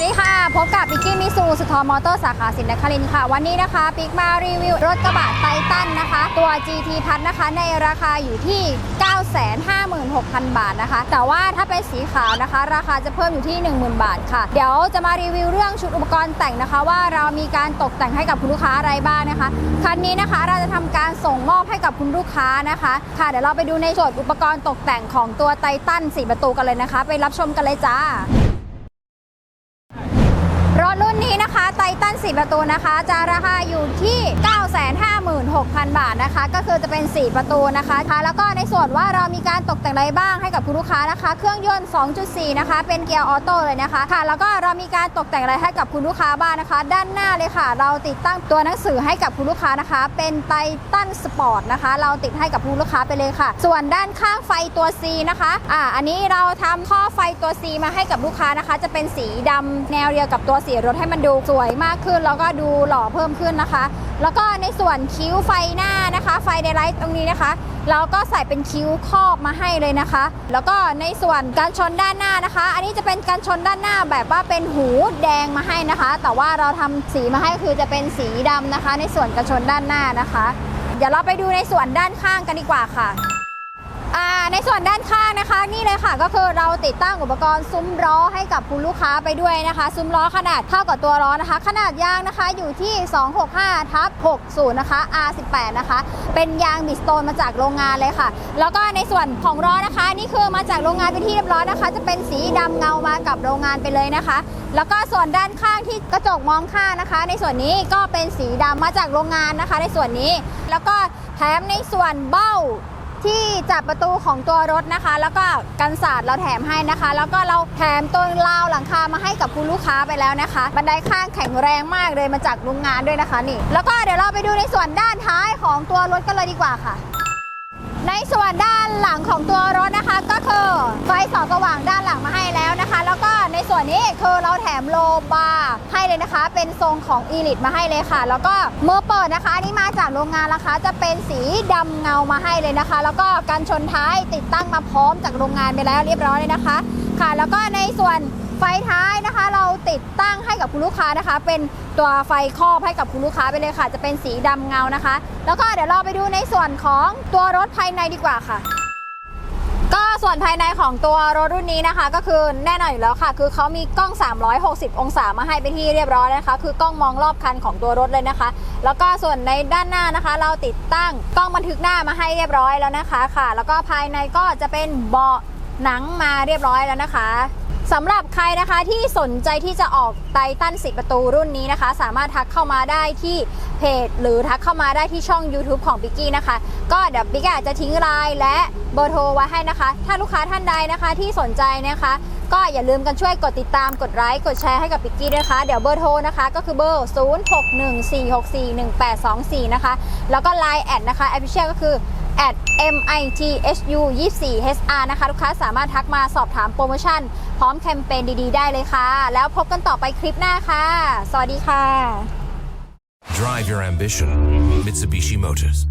วัสดีค่ะ พบกับปิกกี้มิซูสุทอมอเตอร์สาขาสินนครินค่ะ วันนี้นะคะปิกมารีวิวรถกระบะไททันนะคะ ตัว GT พัทนะคะ ในราคาอยู่ที่ 956,000 บาทนะคะ แต่ว่าถ้าเป็นสีขาวนะคะ ราคาจะเพิ่มอยู่ที่ 10,000 บาทค่ะ เดี๋ยวจะมารีวิวเรื่องชุดอุปกรณ์แต่งนะคะ ว่าเรามีการตกแต่งให้กับคุณลูกค้าอะไรบ้างนะคะคันนี้นะคะเราจะทำการส่งมอบให้กับคุณลูกค้านะคะค่ะเดี๋ยวเราไปดูในส่วนอุปกรณ์ตกแต่งของตัวไททัน4ประตูกันเลยนะคะ ไปรับชมกันเลยจ้า ถรุ่นนี้นะคะไททัน4ประตูนะคะ จะราคาอยู่ที่ 956,000 บาทนะคะ ก็คือจะเป็น 4 ประตูนะคะคะแล้วก็ในส่วนว่าเรามีการตกแต่งอะไรบ้างให้กับคุณลูกค้านะคะ เครื่องยนต์ 2.4 นะคะ เป็นเกียร์ออโต้เลยนะคะค่ะ แล้วก็เรามีการตกแต่งอะไรให้กับคุณลูกค้าบ้างนะคะ ด้านหน้าเลยค่ะ เราติดตั้งตัวหนังสือให้กับคุณลูกค้านะคะ เป็นไททันสปอร์ตนะคะ เราติดให้กับคุณลูกค้าไปเลยค่ะ ส่วนด้านข้างไฟตัว C นะคะอ่าอันนี้เราทำข้อไฟตัว C มาให้กับลูกค้านะคะ จะเป็นสีดำแนวเดียวกับตัวสีรถให้มันดูสวยมากขึ้น แล้วก็ดูหล่อเพิ่มขึ้นนะคะ แล้วก็ในส่วนคิ้วไฟหน้านะคะ ไฟเดไลท์ตรงนี้นะคะ เราก็ใส่เป็นคิ้วครอบมาให้เลยนะคะ แล้วก็ในส่วนการชนด้านหน้านะคะ อันนี้จะเป็นการชนด้านหน้าแบบว่าเป็นหูแดงมาให้นะคะ แต่ว่าเราทำสีมาให้คือจะเป็นสีดำนะคะ ในส่วนการชนด้านหน้านะคะ เดี๋ยวเราไปดูในส่วนด้านข้างกันดีกว่าค่ะ ในส่วนด้านข้างนะคะนี่เลยค่ะก็คือเราติดตั้งอุปกรณ์ซุ้มล้อให้กับคุณลูกค้าไปด้วยนะคะ ซุ้มล้อขนาดเท่ากับตัวล้อนะคะ ขนาดยางนะคะอยู่ที่ 265ทับ60 นะคะ R18 นะคะ เป็นยางบิสโตนมาจากโรงงานเลยค่ะ แล้วก็ในส่วนของล้อนะคะนี่คือมาจากโรงงานเป็นที่เรียบร้อยนะคะ จะเป็นสีดำเงามากับโรงงานไปเลยนะคะ แล้วก็ส่วนด้านข้างที่กระจกมองข้างนะคะ ในส่วนนี้ก็เป็นสีดำมาจากโรงงานนะคะ ในส่วนนี้แล้วก็แถมในส่วนเบ้า ที่จับประตูของตัวรถนะคะ แล้วก็กันศาสตร์เราแถมให้นะคะ แล้วก็เราแถมตัวราวหลังคามาให้กับคุณลูกค้าไปแล้วนะคะ บันไดข้างแข็งแรงมากเลยมาจากโรงงานด้วยนะคะนี่ แล้วก็เดี๋ยวเราไปดูในส่วนด้านท้ายของตัวรถกันเลยดีกว่าค่ะ ในส่วนด้านหลังของตัวรถนะคะ ก็คือไฟส่องสว่างด้านหลังมาให้แล้วนะคะ แล้วก็ในส่วนนี้คือเราแถมโลบาร์ เลยนะคะ เป็นทรงของอีลิตมาให้เลยค่ะ แล้วก็มือเปิดนะคะนี่มาจากโรงงานนะคะ จะเป็นสีดำเงามาให้เลยนะคะ แล้วก็การชนท้ายติดตั้งมาพร้อมจากโรงงานไปแล้วเรียบร้อยเลยนะคะ ค่ะ แล้วก็ในส่วนไฟท้ายนะคะ เราติดตั้งให้กับคุณลูกค้านะคะ เป็นตัวไฟครอบให้กับคุณลูกค้าไปเลยค่ะ จะเป็นสีดำเงานะคะ แล้วก็เดี๋ยวเราไปดูในส่วนของตัวรถภายในดีกว่าค่ะ ก็ส่วนภายในของตัวรถรุ่นนี้นะคะ ก็คือแน่นอนอยู่แล้วค่ะ คือเขามีกล้อง 360 องศามาให้เป็นที่เรียบร้อยนะคะ คือกล้องมองรอบคันของตัวรถเลยนะคะ แล้วก็ส่วนในด้านหน้านะคะ เราติดตั้งกล้องบันทึกหน้ามาให้เรียบร้อยแล้วนะคะค่ะ แล้วก็ภายในก็จะเป็นเบาะหนังมาเรียบร้อยแล้วนะคะ สำหรับใครนะคะที่สนใจที่จะออกไททัน10 ประตูรุ่นนี้นะคะ สามารถทักเข้ามาได้ที่เพจ หรือทักเข้ามาได้ที่ช่อง YouTube ของปิกกี้นะคะ ก็เดี๋ยวปิกกี้อาจจะทิ้งไลน์และเบอร์โทรไว้ให้นะคะ ถ้าลูกค้าท่านใดนะคะที่สนใจนะคะ ก็อย่าลืมกันช่วยกดติดตามกดไลค์กดแชร์ให้กับปิกกี้ด้วยนะคะ เดี๋ยวเบอร์โทรนะคะก็คือเบอร์ 0614641824 นะคะ แล้วก็ Line แอดนะคะแอปพลิเคชันก็คือ at mithu 24 hr นะคะ ลูกค้าสามารถทักมาสอบถามโปรโมชั่น พร้อมแคมเปญดีๆ ได้เลยค่ะ แล้วพบกันต่อไปคลิปหน้าค่ะ สวัสดีค่ะ Drive your ambition. Mitsubishi Motors.